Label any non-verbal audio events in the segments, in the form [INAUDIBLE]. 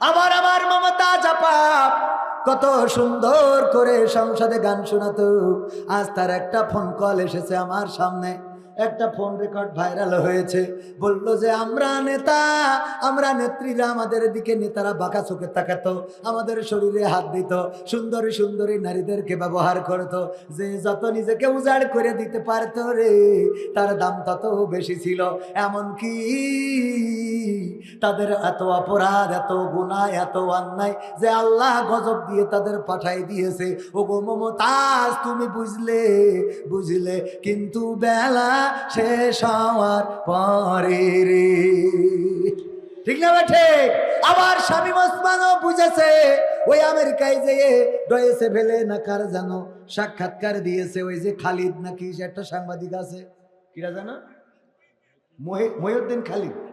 আমার আমার মমতা জাপাপ কত সুন্দর করে সংসদে গান শোনাতো। আজ তার একটা ফোন কল এসেছে আমার সামনে। একটা ফোন রেকর্ড ভাইরাল হয়েছে। বলল যে, আমরা নেতা, আমরা নেত্রীরা আমাদের দিকে নেতারা বাঁকা চোখে তাকাতো, আমাদের শরীরে হাত দিত, সুন্দরী সুন্দরী নারীদেরকে ব্যবহার করতো। যে যত নিজেকে উজাড় করে দিতে পারতো রে, তার দাম তত বেশি ছিল। এমনকি তাদের এত অপরাধ, এত গুণা এত অন্যায় যে আল্লাহ গজব দিয়ে তাদের পাঠাই দিয়েছে। ও গো মমতাজ, তুমি বুঝলে বুঝলে, কিন্তু বেলা শেষ হওয়ার পরে রে। ঠিক না ঠিক আবার স্বামী ওসমানও বুঝেছে, ওই আমেরিকায় যেয়ে ডয়েছে ফেলে না কার জানো? সাক্ষাৎকার দিয়েছে ওই যে খালিদ নাকি একটা সাংবাদিক আছে। কিরা জানো? মহি- মহিউদ্দিন খালিদ।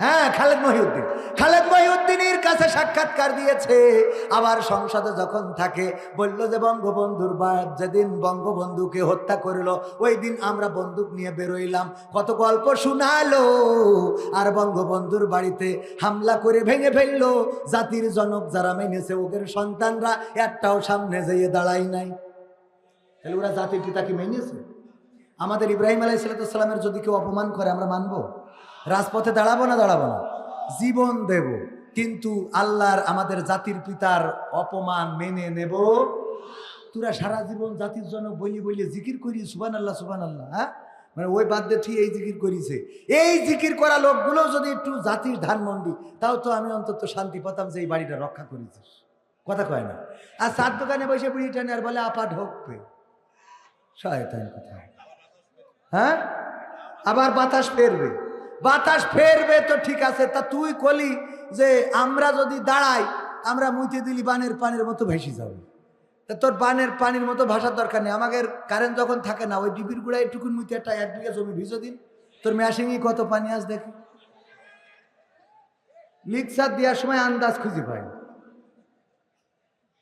হ্যাঁ খালেদ মহিউদ্দিন। খালেদ মহিউদ্দিনের কাছে সাক্ষাৎকার দিয়েছে। আবার সংসদে যখন থাকে, বলল যে, বঙ্গবন্ধুর বাপ যেদিন বঙ্গবন্ধুকে হত্যা করল, ওই দিন আমরা বন্দুক নিয়ে বেরোইলাম। কত গল্প শোনালো। আর বঙ্গবন্ধুর বাড়িতে হামলা করে ভেঙে ফেলল। জাতির জনক যারা মেনেছে, ওদের সন্তানরা একটাও সামনে যেয়ে দাঁড়াই নাই। তাহলে ওরা জাতির পিতাকে মেনেছে? আমাদের ইব্রাহিম আলাই সালামের যদি কেউ অপমান করে, আমরা মানবো? রাজপথে দাঁড়াবো না দাঁড়াবো না। জীবন দেব, কিন্তু আল্লাহর আমাদের জাতির পিতার অপমান মেনে নেব। তোরা সারা জীবন জাতির জন্য বলি বলি জিকির করি সুবান আল্লাহ সুবান আল্লাহ হ্যাঁ? মানে ওই বাদ দিয়ে এই জিকির করিছে। এই জিকির করা লোকগুলো যদি একটু জাতির ধানমন্ডি, তাও তো আমি অন্তত শান্তি পেতাম যে এই বাড়িটা রক্ষা করেছিস। কথা কয় না। আর সাত দোকানে বসে বুড়ি টানে আর বলে, আপা ঢোকবে। শয়তান কোথায়? হ্যাঁ? আবার বাতাস ফেরবে। বাতাস ফেরবে তো ঠিক আছে, তা তুই কলি যে আমরা যদি দাঁড়াই, আমরা মুইতে দিলি বানের পানির মতো ভেসে যাবে। তা তোর বানের পানির মতো ভাষার দরকার নেই। আমাদের কারেন্ট যখন থাকে না, ওই ডিবির গুড়ায় টুকুন মুইতে একটা এক বিঘা জমি ভিজো দিন। তোর মেশিংয়ে কত পানি আস দেখি। লিকসার দেওয়ার সময় আন্দাজ খুঁজে পাই।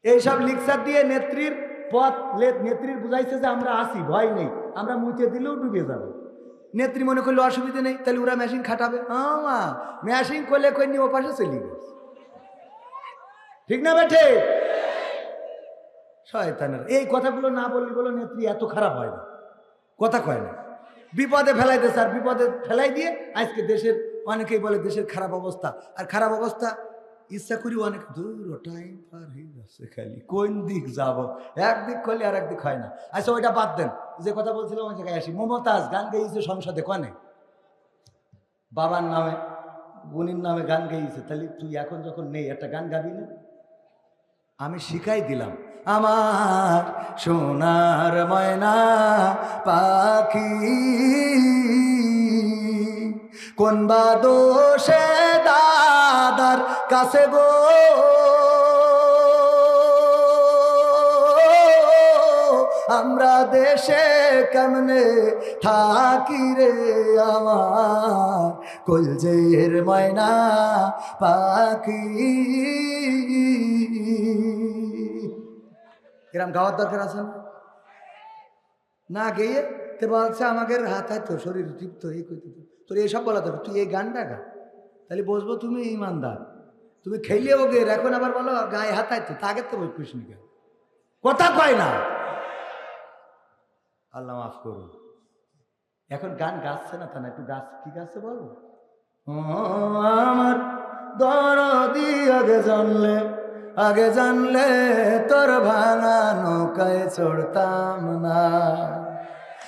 এইসব লিকসার দিয়ে নেত্রীর পথ নেত্রীর বুঝাইছে যে আমরা আসি ভয় নেই। আমরা মুইতে দিলেও ডুবে যাবে। নেত্রী মনে করলে অসুবিধা নেই, তাহলে ওরা মেশিন খাটাবে। আমা মেশিন করলে কই নিয়ে ও পাশে চলে ঠিক না বেঠে? শয়তানের, এই কথাগুলো না বললে বলো নেত্রী এত খারাপ হয় না। কথা কয় না। বিপদে ফেলাই স্যার, বিপদে ফেলাই দিয়ে আজকে দেশের, অনেকেই বলে দেশের খারাপ অবস্থা। আর খারাপ অবস্থা ইচ্ছা করি অনেক দূর টাইম পার হয়ে যাচ্ছে খালি। কোন দিক যাব? একদিক করলে আর একদিক হয় না। আচ্ছা ওইটা বাদ দেন। যে কথা বলছিলাম, ওই জায়গায় আসি। মমতাজ, গান গেয়েছে সংসদে, কনে? বাবার নামে বোনের নামে গান গেয়েছে। তাহলে তুই এখন যখন নেই, একটা গান গাবি না? আমি শিখাই দিলাম। আমার সোনার ময়না পাখি, কোন বা দোষে দাদার কাছে গো। আমরা দেশে কেমনে থাকি রে আমার? কলজের ময়না পাখি। এরম গাওয়ার দরকার আছে না? না গেয়ে তে বলছে আমাকে হাত হাত তো শরীর তৃপ্ত, এই করতে তোর এইসব বলা দরকার, তুই এই গানটা গা। তাহলে বসবো তুমি ইমানদার। তুমি খেলে ওকে, এখন আবার বলো, গায়ে হাতায় তো তাকে তো কৃষ্ণ কেন কথা কয় না। আল্লাহ মাফ করুন। এখন গান গাচ্ছে না তা না, একটু গাছ, কি গাচ্ছে বলো? আমার দরদি আগে জানলে আগে জানলে তোর ভাঙা নৌকায় চড়তাম না।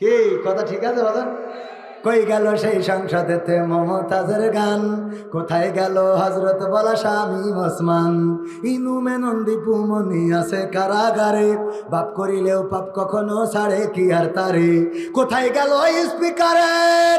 কি, কথা ঠিক আছে বাজান কই গেল সেই সংসদেতে মমতাজের গান? কোথায় গেল হজরত বলা স্বামী ওসমান? ইনু মেনন্দি মনি আছে কারাগারে, বাপ করিলেও পাপ কখনো ছাড়ে কি আর তারে? কোথায় গেল স্পিকারের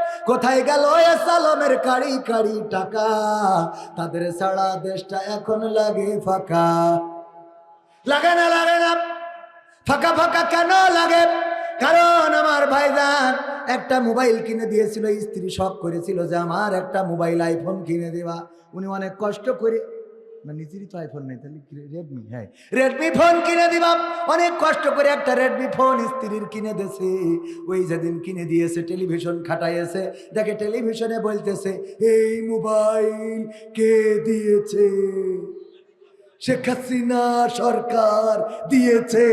কোথায় গেল এ সালামের কাড়ি কাড়ি টাকা? তাদের সারা দেশটা এখন লাগে ফাঁকা। লাগে না লাগে না। ফাঁকা ফাঁকা কেন লাগে? কারণ আমার ভাইজান একটা মোবাইল কিনে দিয়েছিল, স্ত্রী শখ করেছিল যে আমার একটা মোবাইল আইফোন কিনে দেওয়া উনি অনেক কষ্ট করে না, নিজেরই তো আইফোন নেই, তাহলে রেডমি হ্যাঁ। রেডমি ফোন কিনে দিবা অনেক কষ্ট করে একটা রেডমি ফোন স্ত্রীর কিনে দিয়েছে। ওই যেদিন কিনে দিয়েছে টেলিভিশন খাটাইয়েছে। দেখে টেলিভিশনে বলতেছে, এই মোবাইল কে দিয়েছে? শেখ হাসিনা সরকার দিয়েছে।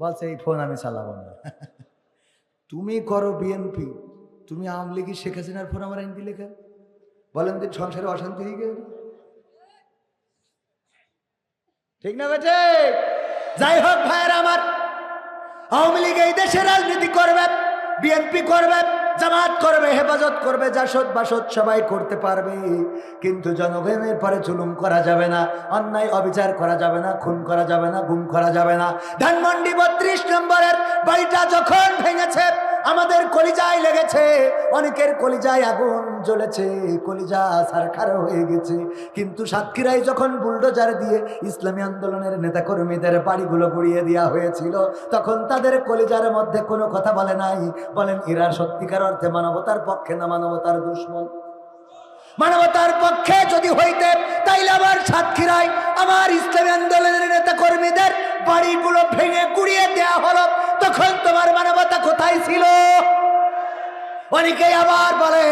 বলছে, এই ফোন আমি চালাবো না। [LAUGHS] তুমি করো বিএনপি তুমি আওয়ামী লীগের শেখ হাসিনার ফোন আমার আইন দিলে কেন? বলেন যে সংসারে অশান্তি হয়ে গেল। ঠিক না বেটে যাই হোক ভাইয়ের আমার, আওয়ামী লীগ এই দেশে রাজনীতি করবে বিএনপি করবে, জামাত করবে, হেফাজত করবে জাসদ বাসদ সবাই করতে পারবে। কিন্তু জনগণের পরে জুলুম করা যাবে না, অন্যায় অবিচার করা যাবে না, খুন করা যাবে না, গুম করা যাবে না। ধানমন্ডি বত্রিশ নম্বরের বাড়িটা যখন ভেঙেছে আমাদের কলিজায় লেগেছে। অনেকের কলিজায় আগুন জ্বলেছে, কলিজা সারখার হয়ে গেছে। কিন্তু সাতক্ষীরায় যখন বুলডোজার দিয়ে ইসলামী আন্দোলনের নেতাকর্মীদের বাড়িগুলো গুড়িয়ে দেওয়া হয়েছিল, তখন তাদের কলিজার মধ্যে কোনো কথা বলে নাই। বলেন, এরা সত্যিকার অর্থে মানবতার পক্ষে না মানবতার দুশ্মন? মানবতার পক্ষে যদি হইতে, তাইলে আমার সাতক্ষীরায় আমার ইসলামী আন্দোলনের নেতা কর্মীদের বাড়িগুলো ভেঙে গুড়িয়ে দেয়া হলো, তখন তোমার মানবতা কোথায় ছিল? অনেকেই আবার বলে,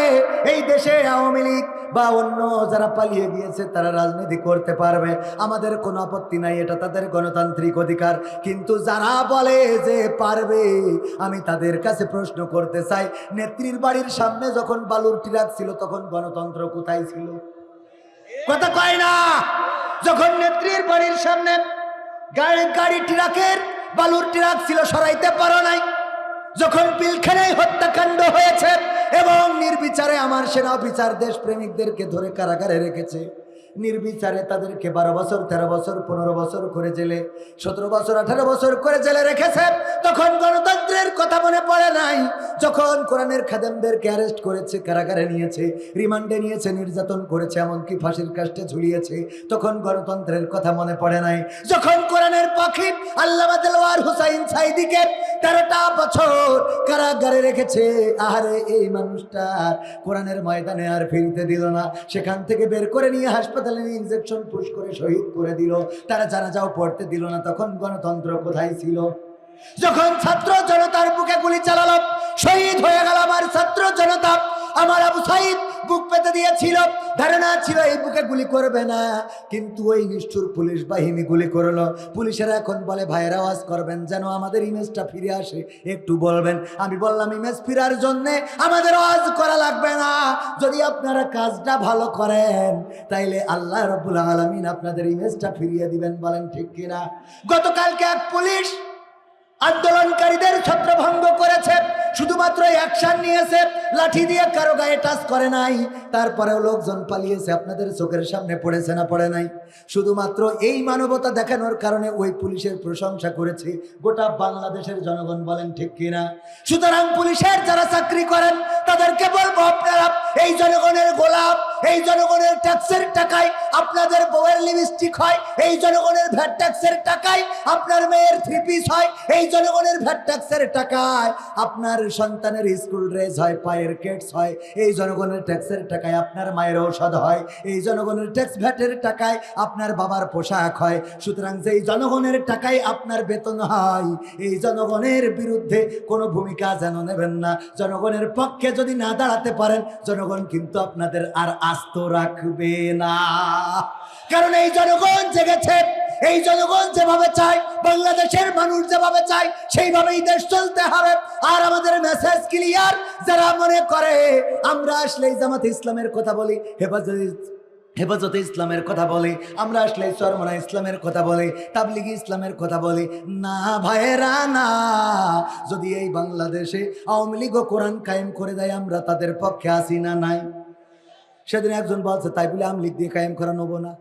এই দেশে আওয়ামী লীগ বা অন্য যারা পালিয়ে গিয়েছে, তারা রাজনীতি করতে পারবে। আমাদের কোনো আপত্তি নাই, এটা তাদের গণতান্ত্রিক অধিকার। কিন্তু যারা বলে যে পারবে, আমি তাদের কাছে প্রশ্ন করতে চাই, নেত্রীর বাড়ির সামনে যখন বালুর ট্রাক ছিল, তখন গণতন্ত্র কোথায় ছিল? কথা কয় না! যখন নেত্রীর বাড়ির সামনে গাড়ি ট্রাকের বালুর ট্রাক ছিল, সরাইতে পারো নাই। যখন পিলখানায় হত্যাকাণ্ড হয়েছে এবং নির্বিচারে আমার সেনা অফিসার দেশপ্রেমিকদেরকে ধরে কারাগারে রেখেছে নির্বিচারে তাদেরকে বারো বছর, তেরো বছর, পনেরো বছর করে জেলে, সতেরো বছর, আঠারো বছর করে জেলে রেখেছে। তখন গণতন্ত্রের কথা মনে পড়ে নাই। যখন কোরআনের খাদেমদেরকে অ্যারেস্ট করেছে, কারাগারে নিয়েছে, রিমান্ডে নিয়েছে, নির্যাতন করেছে, এমনকি ফাঁসির কাষ্টে ঝুলিয়েছে, তখন গণতন্ত্রের কথা মনে পড়ে নাই। যখন কোরআনের পাখি আল্লাহ দেলোয়ার হুসাইন সাইদিকে তেরোটা বছর কারাগারে রেখেছে, আহারে এই মানুষটা কোরআনের ময়দানে আর ফিরতে দিল না। সেখান থেকে বের করে নিয়ে হাসপাতালে নিয়ে ইনজেকশন পুশ করে শহীদ করে দিল। তারা যারা যাও পড়তে দিল না, তখন গণতন্ত্র কোথায় ছিল? যখন ছাত্র জনতার বুকে গুলি চালালো, শহীদ হয়ে গেল আমার ছাত্র জনতা। আমার আবু সাইদ বুক পেতে দিয়েছিল। ধারণা ছিল, এই বুকে গুলি করবে না। কিন্তু ওই নিষ্ঠুর পুলিশ বাহিনী গুলি করল। পুলিশেরা এখন বলে, ভাইয়ের আওয়াজ করবেন যেন আমাদের ইমেজটা ফিরে আসে। একটু বলবেন। আমি বললাম, ইমেজ ফিরার জন্যে আমাদের আওয়াজ করা লাগবে না। যদি আপনারা কাজটা ভালো করেন, তাইলে আল্লাহ রব্বুল আলমিন আপনাদের ইমেজটা ফিরিয়ে দিবেন। বলেন, ঠিক কিনা? গতকালকে এক পুলিশ আন্দোলনকারীদের ছত্রভঙ্গ করেছে। শুধুমাত্র অ্যাকশন নিয়েছে, লাঠি দিয়ে কারও গায়ে টাচ করে নাই। তারপরেও লোকজন পালিয়েছে, আপনাদের চোখের সামনে পড়েছে না পড়ে নাই? শুধুমাত্র এই মানবতা দেখানোর কারণে ওই পুলিশের প্রশংসা করেছে। গোটা বাংলাদেশের জনগণ বলেন ঠিক কিনা? সুতরাং পুলিশের যারা চাকরি করেন, তাদেরকে বলব আপনারা এই জনগণের গোলাপ, এই জনগণের ট্যাক্সের টাকায় আপনাদের বউয়ের লিপস্টিক হয়, এই জনগণের ভ্যাট ট্যাক্সের টাকায় আপনার মেয়ের থ্রি পিস হয়, এই জনগণের ভ্যাট ট্যাক্সের টাকায় আপনার সন্তানের স্কুল ড্রেস হয়, পায়ের কেটস হয়, এই জনগণের ট্যাক্সের টাকায় আপনার মায়ের ঔষধ হয়, এই জনগণের ট্যাক্স ভ্যাটের টাকায় আপনার বাবার পোশাক হয়, সুতরাং যেই জনগণের টাকায় আপনার বেতন হয়, এই জনগণের বিরুদ্ধে কোনো ভূমিকা যেন নেবেন না। জনগণের পক্ষে যদি না দাঁড়াতে পারেন, জনগণ কিন্তু আপনাদের আর আস্ত রাখবে না। কারণ এই জনগণ জেগেছে, এই জনগণ যেভাবে চায়, বাংলাদেশের মানুষ যেভাবে চায়, সেইভাবেই দেশ চলতে হবে। আর আমাদের মেসেজ ক্লিয়ার যারা মনে করে, আমরা আসলে জামাত ইসলামের কথা বলি, হেফাজত হেফাজতে ইসলামের কথা বলে, আমরা আসলে চরমনা ইসলামের কথা বলে, তাবলিগি ইসলামের কথা বলে, না ভাইয়েরা, না। যদি এই বাংলাদেশে আওয়ামী লীগ কোরআন কায়েম করে দেয়, আমরা তাদের পক্ষে আসি না নাই? সেদিন একজন বলছে, তাই বলে আওয়ামী লীগ দিয়ে কায়েম করা নেব না?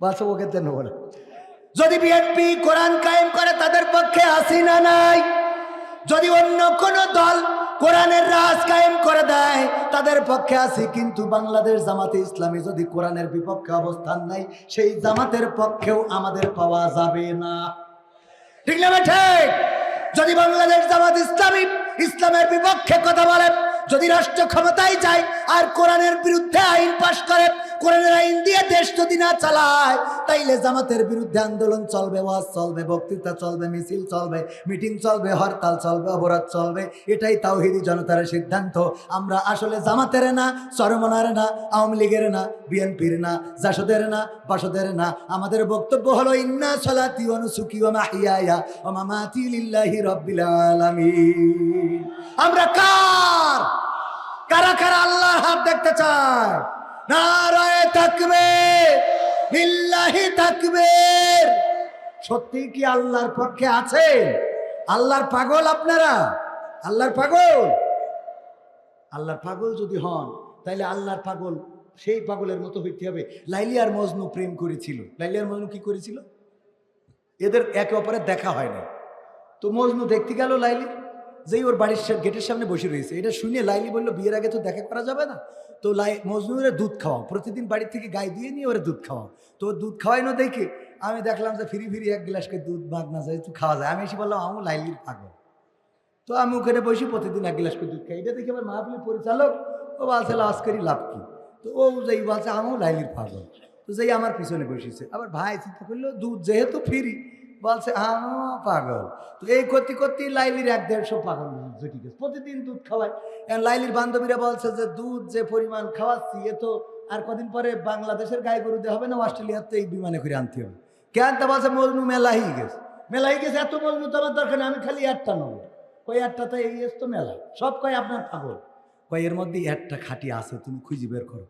বলছে, ওকে তো নেব না। যদি বিএনপি কোরআন কায়েম করে, তাদের পক্ষে আসি না নাই? যদি অন্য কোন দল কোরআনের রাজ কায়েম করে দেয়, তাদের পক্ষে আছে, কিন্তু বাংলাদেশ জামাতে ইসলামী যদি কোরআনের বিপক্ষে অবস্থান নাই সেই জামাতের পক্ষেও আমাদের পাওয়া যাবে না। ঠিক না ঠিক। যদি বাংলাদেশ জামাত ইসলামী ইসলামের বিপক্ষে কথা বলে যদি রাষ্ট্র ক্ষমতায় যায় আর কোরআনের বিরুদ্ধে আইন পাশ করে, কোরআনের আইন দিয়ে দেশ যদি না চালায়, তাইলে জামাতের বিরুদ্ধে আন্দোলন চলবে, ওয়াজ চলবে, বক্তৃতা চলবে, মিছিল চলবে, মিটিং চলবে, হরতাল চলবে অবরোধ চলবে। এটাই তাওহিদি জনতার সিদ্ধান্ত। আমরা আসলে জামাতের না চরমনার না, আওয়ামী লীগের না, বিএনপির না, জাসদের না, বাসদের না। আমাদের বক্তব্য হলো, ইন্না সলাতি অনুসুকি ও মাহিয়ায়া ও মামাতি লিল্লাহি রব্বিল আলামিন। আমরা কার? কারা কারা আল্লাহর হাত দেখতে চায়? নারায়ে থাকবে লিল্লাহি থাকবে সত্যি কি আল্লাহর পক্ষে আছে? আল্লাহর পাগল আপনারা? আল্লাহর পাগল? আল্লাহর পাগল যদি হন তাহলে আল্লাহর পাগল সেই পাগলের মতো হইতে হবে। লাইলি আর মজনু প্রেম করেছিল। লাইলি আর মজনু কি করেছিল? এদের একে অপরের দেখা হয় না তো মজনু দেখতে গেল লাইলি? যেই ওর বাড়ির গেটের সামনে বসে রয়েছে। এটা শুনে লাইলি বলল, বিয়ের আগে তো দেখা করা যাবে না? তো লাই মজনুরে দুধ খাওয়াও। প্রতিদিন বাড়ির থেকে গায়ে দিয়ে নিয়ে ওরা দুধ খাওয়াও। তো দুধ খাওয়াই না দেখে আমি দেখলাম যে ফিরি ফিরি এক গ্লাসকে দুধ ভাগ না যায়, একটু খাওয়া যায়। আমি এসে বললাম, আমি লাইলির পাগল। তো আমি ওখানে বসি প্রতিদিন এক গ্লাস করে দুধ খাই। এটা দেখে আমার মাহফিলের পরিচালক, ও বলছে করি লাভ কি? তো ও যেই বলছে আমিও লাইলির পাগল। তো যেই আমার পিছনে বসেছে। আবার ভাই চিন্তা করল, দুধ যেহেতু ফিরি বলছে আমিও পাগল। তো এই করতে করতে লাইলির এক দেড়শো পাগল জুটি প্রতিদিন দুধ খাওয়ায়। লাইলির বান্ধবীরা বলছে যে, দুধ যে পরিমাণ খাওয়াচ্ছি, এ তো আর কদিন পরে বাংলাদেশের গায়ে গরু দিয়ে হবে না অস্ট্রেলিয়াতে এই বিমানে করে আনতে হবে। কেন? তা বলছে, মজনু মেলা হয়ে গেছে। মেলা হয়ে গেছে? এত মজনু তো আমার দরকার আমি খালি একটা নেব। কই, একটা তো এই এস তো মেলা। সব কয় আপনার পাগল? কয়, এর মধ্যে একটা খাটি আছে, তুমি খুঁজে বের করো।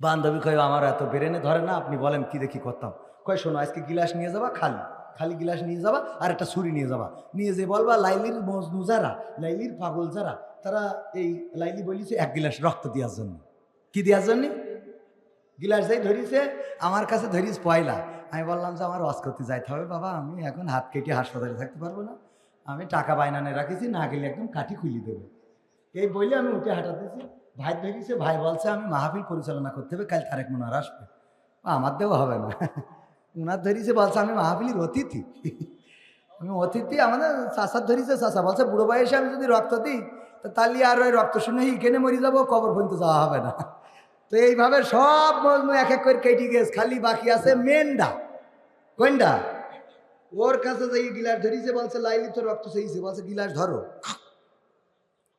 বান্ধবী কয় আমার এত বেরেনে ধরে না, আপনি বলেন কি দেখি করতাম? কয়, শোনো, আজকে গিলাস নিয়ে যাবা, খালি। খালি গিলাস নিয়ে যাবা আর একটা ছুরি নিয়ে যাবা। নিয়ে যে বলবা, লাইলির মজনু যারা, লাইলির পাগল যারা, তারা এই লাইলি বলিছে এক গিলাস রক্ত দেওয়ার জন্য। কি দেওয়ার জন্য? গিলাস যাই ধরিছে, আমার কাছে ধরিস পয়লা। আমি বললাম যে, আমার ওয়াজ করতে যাইতে হবে বাবা, আমি এখন হাত কেটে হাসপাতালে থাকতে পারব না। আমি টাকা বাইনানে রাখেছি, না গেলে একদম কাঠি খুলি দেবে। এই বইলে আমি উঠে হাঁটাতেছি। ভাই ধরিছে, ভাই বলছে, আমি মাহফিল পরিচালনা করতে হবে, কাল তারেক মোনার আসবে। আমার দেওয়া হবে না। ওনার ধরিছে বলছে আমি মাহফিলির অতিথি আমি অতিথি আমাদের চাষার ধরিছে চাষা বলছে বুড়ো বয়সে আমি যদি রক্ত দিই তো তাহলে আর ওই রক্ত শুনে এখানে মরে যাব কবর পর্যন্ত যাওয়া হবে না তো এইভাবে সব মজনু এক এক করে কেটে গেছে খালি বাকি আছে মেনডা কোনডা ওর কাছে যে গিলাস ধরিছে বলছে লাইলি তো রক্ত চেয়েছে বলছে গিলাস ধরো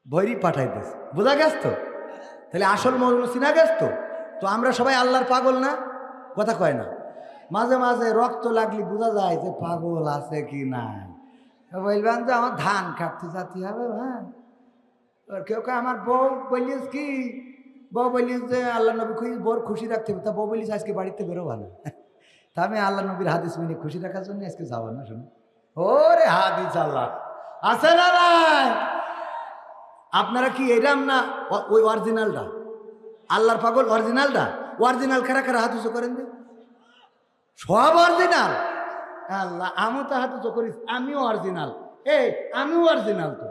ভৈরি পাঠাই দিস বোঝা গেছ তো তাহলে আসল মজনু চিনা গেছ তো তো আমরা সবাই আল্লাহর পাগল না কথা কয় না মাঝে মাঝে রক্ত লাগলে বোঝা যায় যে পাগল আছে কি নাই। বলবেন যে আমার ধান কাটতে যাতে হবে হ্যাঁ। আর কেউ কেউ আমার বউ বলিস কি? বউ বলিস যে, আল্লাহ নবী খুশি বউর খুশি রাখতে হবে। তা বউ বলিস, আজকে বাড়িতে বেরোবা না। [LAUGHS] তা আমি আল্লাহ নবীর হাদিস মিনি খুশি রাখার জন্য আজকে যাব না, শুনো। ওরে হাদিস আল্লাহ, আছে না নাই? আপনারা কি এরাম না ওই অরিজিনালটা আল্লাহর পাগল অরিজিনালটা অরিজিনাল কারা হাত উঁচু করেন দে সব অরিজিনাল। আল্লাহ, আমিও তো হাতে উঁচু করিস, আমিও অরিজিনাল। এ আমিও অরিজিনাল তো।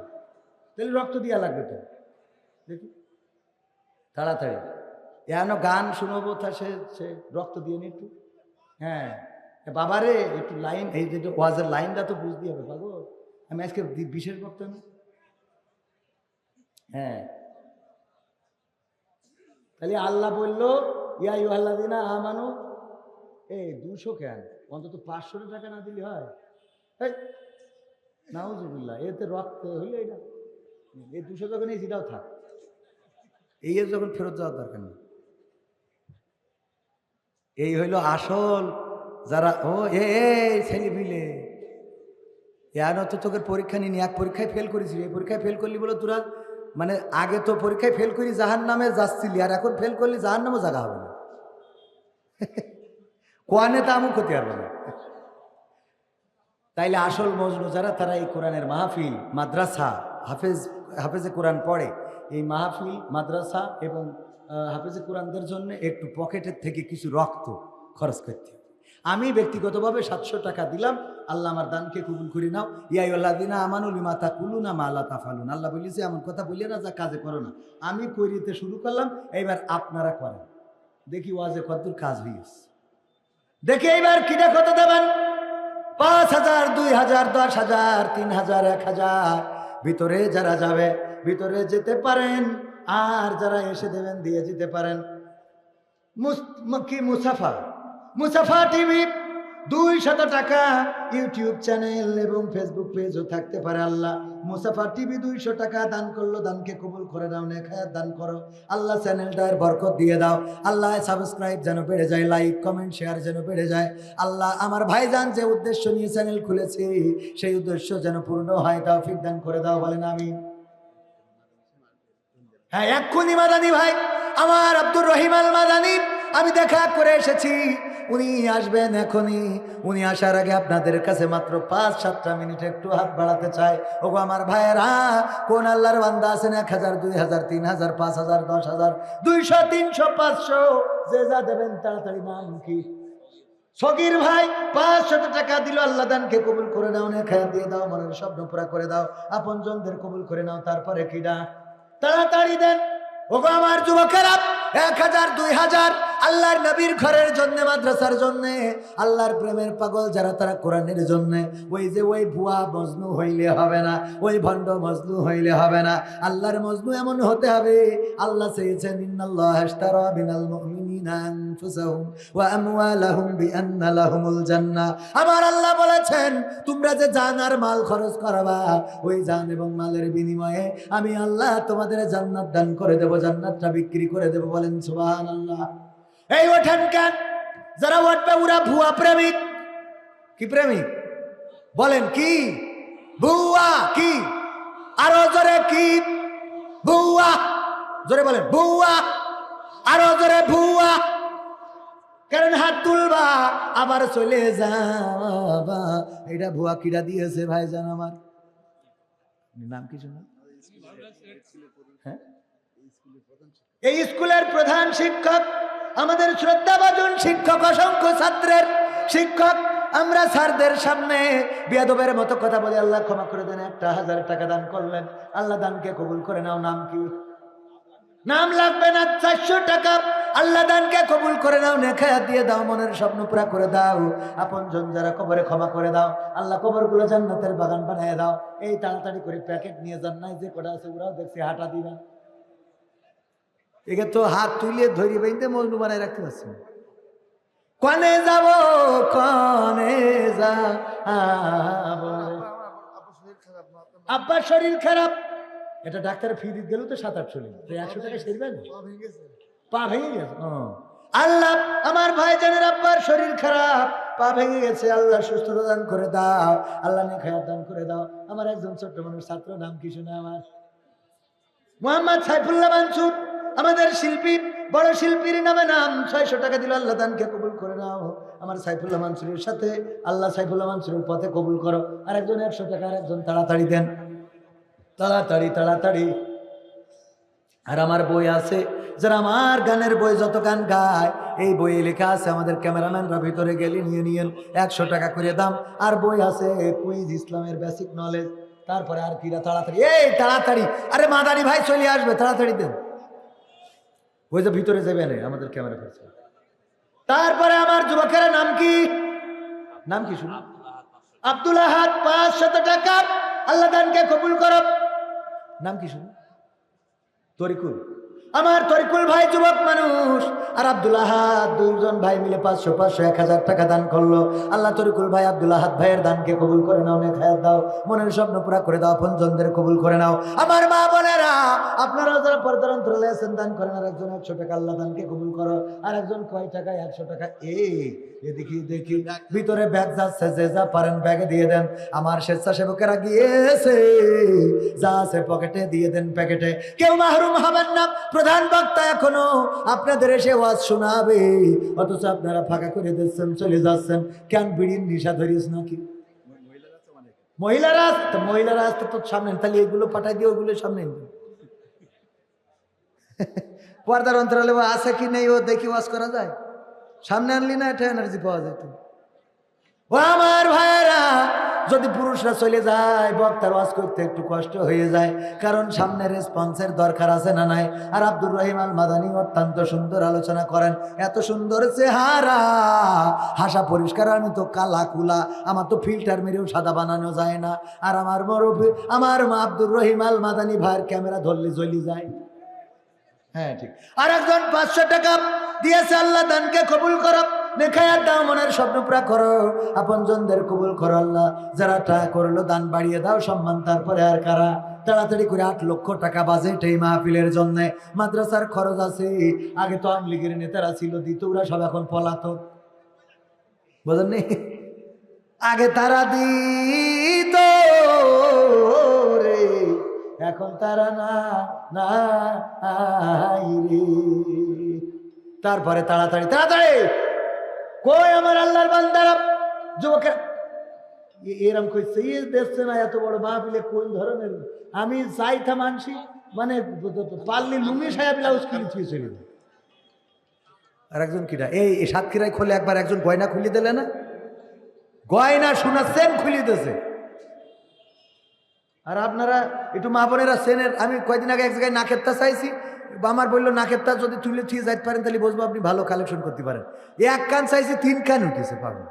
তাহলে রক্ত দিয়া লাগবে তো। দেখি। তাড়াতাড়ি। এন গান শুনব তা সে সে রক্ত দিয়ে নি একটু। হ্যাঁ। বাবারে, একটু লাইন, এই যে ওয়াজের লাইনটা তো বুঝতে হবে পাগল আমি আজকে বিশেষ না। হ্যাঁ। তাহলে আল্লাহ বলল, ইয়া ইউ আল্লাহ দিনা আমানো এই দুশো কেন? অন্তত পাঁচশো টাকা না দিলে হয়? এই এতে রক্ত হইলে এটা এই দুশো যখন এই সেটাও থাক। এই এর যখন ফেরত যাওয়ার দরকার নেই। এই হইল আসল যারা, ও, এ ছেলে পিলে এন তো তোকে পরীক্ষা নিয়ে এক পরীক্ষায় ফেল করেছিলি এই পরীক্ষায় ফেল করলি বলে তোরা মানে আগে তো পরীক্ষায় ফেল করি জাহান নামে যাচ্ছিলি, আর এখন ফেল করলি জাহান নামও জায়গা হবে না। [LAUGHS] কোয়ানে তা আমু ক্ষতি হবে না। তাইলে আসল মজনু যারা, তারা এই কোরআনের মাহফিল, মাদ্রাসা, হাফেজ, হাফেজে কোরআন পড়ে, এই মাহফিল, মাদ্রাসা এবং হাফেজে কোরআনদের জন্য একটু পকেটের থেকে কিছু রক্ত খরচ করতে আমি ব্যক্তিগতভাবে সাতশো টাকা দিলাম, আল্লাহ আমার দানকে কবুল করি নাও। ইয়াই আল্লাহ দিনা আমানুল মাতা কুলু না মালা তাফালুন। আল্লাহ বলিছে এমন কথা বলিয়ে না যা কাজে করো না। আমি করিতে শুরু করলাম, এইবার আপনারা করেন। দেখি ওয়াজে কতদূর কাজ হয়েছে দেখি এইবার কিনা কত দেবেন? পাঁচ হাজার, দুই হাজার, দশ হাজার, তিন হাজার, এক হাজার। ভিতরে যারা যাবে, ভিতরে যেতে পারেন। আর যারা এসে দেবেন, দিয়ে যেতে পারেন। কি মুসাফা? মুসাফা টিভি দুই শত টাকা ইউটিউব চ্যানেল এবং ফেসবুক পেজও থাকতে পারে আল্লাহ। মুসাফা টিভি দুইশো টাকা দান করল, দানকে কবুল করে দাও নেখায়াত দান করো। আল্লাহ চ্যানেলটার বরকত দিয়ে দাও। আল্লাহ সাবস্ক্রাইব যেন বেড়ে যায় লাইক কমেন্ট শেয়ার যেন বেড়ে যায়। আল্লাহ আমার ভাইজান যে উদ্দেশ্য নিয়ে চ্যানেল খুলেছে, সেই উদ্দেশ্য যেন পূর্ণ হয় তাও ফিক দান করে দাও, বলেন আমি হ্যাঁ এক্ষুনি মাদানি ভাই, আমার আব্দুর রহিম আল মাদানি আমি দেখা করে এসেছি। উনি আসবেন এখনই। উনি আসার আগে আপনাদের কাছে মাত্র পাঁচ, সাতটা মিনিট একটু হাত বাড়াতে চাই। ওগো আমার ভাইয়েরা, কোন আল্লাহর বান্দা আছেন? এক হাজার, দুই হাজার, তিন হাজার, পাঁচ হাজার, দশ হাজার, দুইশো, তিনশো, পাঁচশো। যে যা দেবেন তাড়াতাড়ি নাম কি? সগির ভাই পাঁচশত টাকা দিল, আল্লাহ দানকে কবুল করে নাও না খেয়ে দিয়ে দাও, মনের স্বপ্ন পুরা করে দাও। আপন জনদের কবুল করে নাও, তারপরে কিডা তাড়াতাড়ি দেন। ওগো আমার যুবকেরা, এক হাজার, দুই হাজার আল্লাহর নবীর ঘরের জন্য, মাদ্রাসার জন্য, আল্লাহর প্রেমের পাগল যারা তারা কোরআনের জন্য। ওই যে ওই ভুয়া মজনু হইলে হবে না, ওই ভণ্ড মজনু হইলে হবে না। আল্লাহর মজনু এমন হতে হবে, আল্লাহ চেয়েছেন আমার আল্লাহ বলেছেন, তোমরা যে জান আর মাল খরচ করবা, ওই জান এবং মালের বিনিময়ে আমি আল্লাহ তোমাদের জান্নাত দান করে দেব, জান্নাতটা বিক্রি করে দেব বলেন সুবহানাল্লাহ। এই ওঠেন কেন? যারা উঠবে ওরা ভুয়া প্রেমিক। কি প্রেমিক? বলেন কি? ভুয়া কি? আরও জোরে কি? ভুয়া। জোরে বলেন, ভুয়া। আরও জোরে ভুয়া। কারণ হাত তুলবা, আবার চলে যাবা। এটা ভুয়া কিরা দিয়েছে ভাইজান আমার। নাম কি শোনা হ্যাঁ? এই স্কুলের প্রধান শিক্ষক আমাদের শ্রদ্ধাভাজন শিক্ষক, অসংখ্য ছাত্রের শিক্ষক। আমরা স্যারদের সামনে বিয়াদবের মতো কথা বলে আল্লাহ ক্ষমা করে দেন, একটা হাজার টাকা দান করলেন। আল্লাহ দানকে কবুল করে নাও, নাম কি? নাম লাগবে না, চারশো টাকা। আল্লাহ দানকে কবুল করে নাও নেখায়া দিয়ে দাও, মনের স্বপ্ন পুরা করে দাও। আপন জন যারা কবরে ক্ষমা করে দাও, আল্লাহ কবরগুলো জান্নাতের বাগান বানিয়ে দাও। এই তাড়াতাড়ি করে প্যাকেট নিয়ে যান, নাই যে কটা আছে ওরাও দেখছি, হাঁটা দিবা একে তো হাত তুলে ধরি বাইতে মজনু বানায় রাখতে পারছি না। কনে যাব কনে যাব। আব্বার শরীর খারাপ। এটা ডাক্তার ফি দিতে গেলেও তো সাত আটশো একশো টাকা সেরবেন পা ভেঙে গেছে। আল্লাহ আমার ভাই ভাইজানের আব্বার শরীর খারাপ। পা ভেঙে গেছে। আল্লাহ সুস্থতা দান করে দাও। আল্লাহ নেখায়াত দান করে দাও। আমার একজন ছোট্ট মানুষ ছাত্র নাম কিছু না আমার? মোহাম্মদ সাইফুল্লাহ মানসুর। আমাদের শিল্পী, বড় শিল্পীর নামে নাম ছয়শো টাকা দিল, আল্লাহ দানকে কবুল করে নাও। আমার সাইফুল্লাহ মানসুরের সাথে আল্লাহ সাইফুল্লাহ মানসুরের পথে কবুল করো। আর একজন একশো টাকা আর একজন তাড়াতাড়ি দেন। তাড়াতাড়ি তাড়াতাড়ি। আর আমার বই আছে, যারা আমার গানের বই যত গান গায়, এই বইয়ে লেখা আছে, আমাদের ক্যামেরাম্যানরা ভিতরে গেলে নিয়ে নিয়েন, একশো টাকা করে দাম। আর বই আছে, কুইজ, ইসলামের বেসিক নলেজ তারপরে আর কিরা তাড়াতাড়ি। এই, তাড়াতাড়ি। আরে মাদারি ভাই চলে আসবে, তাড়াতাড়ি দেন। ওই যে ভিতরে যাবে না, আমাদের ক্যামেরা করছে তারপরে আমার যুবকের নাম কি? নাম কি শুনুন? আব্দুল আহাদ পাঁচ শত টাকা। আল্লাহ দানকে কবুল করো। নাম কি শুনুন? তরিকুল। আমার তরিকুল ভাই যুবক মানুষ। আর আব্দুল আহাদ, দুইজন ভাই মিলে পাঁচশো পাঁচশো, এক হাজার টাকা দান করল। আল্লাহ তরিকুল ভাই, আব্দুল আহাদ ভাইয়ের দানকে কবুল করে নাও অনেক হায়াত দাও। মনের স্বপ্ন পুরা করে দাও আপন জনদের কবুল করে নাও। আমার মা আপনারাও যারা পর্দার অন্তরালে আছেন, দান করেন, আর একজন একশো টাকা আল্লাহ দানকে কবুল করো, আর একজন কয় টাকা, একশো টাকা এ এদিকে দেখি, ভিতরে ব্যাগ যাচ্ছে যে যা পারেন ব্যাগে দিয়ে দেন। আমার স্বেচ্ছাসেবকেরা গিয়েছে, যা আছে পকেটে দিয়ে দেন প্যাকেটে। কেউ মাহরুম হবেন না, প্রধান বক্তা এখনও আপনাদের এসে ওয়াজ শোনাবে, অথচ আপনারা ফাঁকা করে দিচ্ছেন, চলে যাচ্ছেন। কেন বিড়ির নিশা ধরিস নাকি? মহিলারা আসতো মহিলারা আসতো তো সামনে তাহলে এগুলো পাঠাই দিয়ে ওগুলো সামনে। [LAUGHS] পর্দার অন্তরালে ও আছে কি নেই ও দেখি ওয়াজ করা যায়। সামনে আনলি না এটা এনার্জি পাওয়া যেত ও আমার ভাইয়েরা, যদি পুরুষরা চলে যায়, বক্তার ওয়াজ করতে একটু কষ্ট হয়ে যায়, কারণ সামনে রেসপন্সের দরকার আছে না নাই? আর আব্দুর রহিম আল মাদানি অত্যন্ত সুন্দর আলোচনা করেন। এত সুন্দর চেহারা, হাসা পরিষ্কার, আমি তো কালা কুলা, আমার তো ফিল্টার মেরেও সাদা বানানো যায় না। আর আমার মরফি আমার আব্দুর রহিম আল মাদানি ভাইয়ের ক্যামেরা ধরলে জ্বলি যায়। হ্যাঁ ঠিক। আর একজন পাঁচশো টাকা দিয়েছে, আল্লাহ দানকে কবুল করো। নেখায়ার দাও মনের স্বপ্ন পুরা করো। আপন জনদের কবুল করো, আল্লাহ। যারা টাকা করল, দান বাড়িয়ে দাও, সম্মান তারপরে আর কারা? তাড়াতাড়ি করে আট লক্ষ টাকা বাজেট এই মাহফিলের জন্য। মাদ্রাসার খরচ আছে। আগে তো আওয়ামী লীগের নেতারা ছিল দিত ওরা সব এখন পলাতক। বোঝেননি? আগে তারা দিত এখন তারা না নাই রে। তারপরে তাড়াতাড়ি তাড়াতাড়ি! কই আমার আল্লাহর বান্দারা? যুবকের এরম কইছে ই দেখছে না এত বড় মা মাহফিলে কোন ধরনের? আমি চাইতা মানসি মানে পাল্লি লুঙ্গি সায়া ব্লাউজ কিনে থুয়ে চলে যায়। আর একজন কিনা এই সাতক্ষীরায় খোলে একবার একজন গয়না খুলে দিলে না? গয়না শোনা সেন খুলে দিয়েছে আর আপনারা একটু মা বোনেরা সেনের আমি কয়দিন আগে এক জায়গায় নাকেরটা চাইছি। আমার বলল নাকেরটা যদি তুলে থুয়ে যাইতে পারেন, তাহলে বুঝব আপনি ভালো কালেকশন করতে পারেন। এক কান চাইছি, তিন কান উঠেছে পাবেন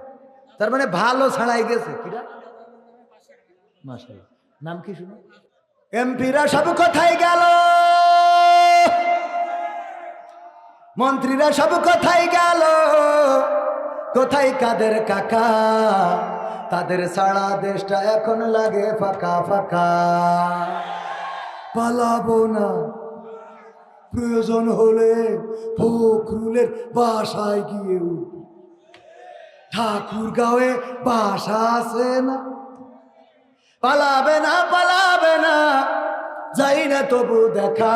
তার মানে ভালো ছাড়াই গেছে, কিরা? মাসাল্লাহ নাম কি শুনো? এমপিরা সব কোথায় গেল? মন্ত্রীরা সব কোথায় গেল? কোথায় কাদের কাকা? তাদের সারা দেশটা এখন লাগে ফাঁকা ফাঁকা। পালাবো না। প্রয়োজন হলে ফখরুলের বাসায় গিয়ে ঠাকুর গাঁয়ে বাসা আছে না। পালাবে না পালাবে না। যাই না তবু দেখা।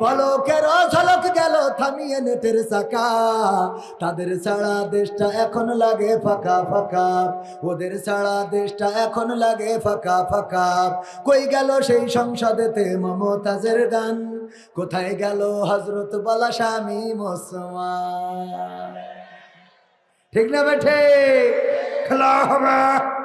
পলকের ঝলক গেল, থামিয়ে নেটের চাকা। তাদের সারা দেশটা এখন লাগে ফাঁকা ফাঁকা। ওদের সারা দেশটা এখন লাগে ফাঁকা ফাঁকা। কই গেল সেই সংসদেতে মমতাজের গান কোথায় গেল হজরত বালা স্বামী মোসমান ঠিক না বেঠে? খেলা হবে।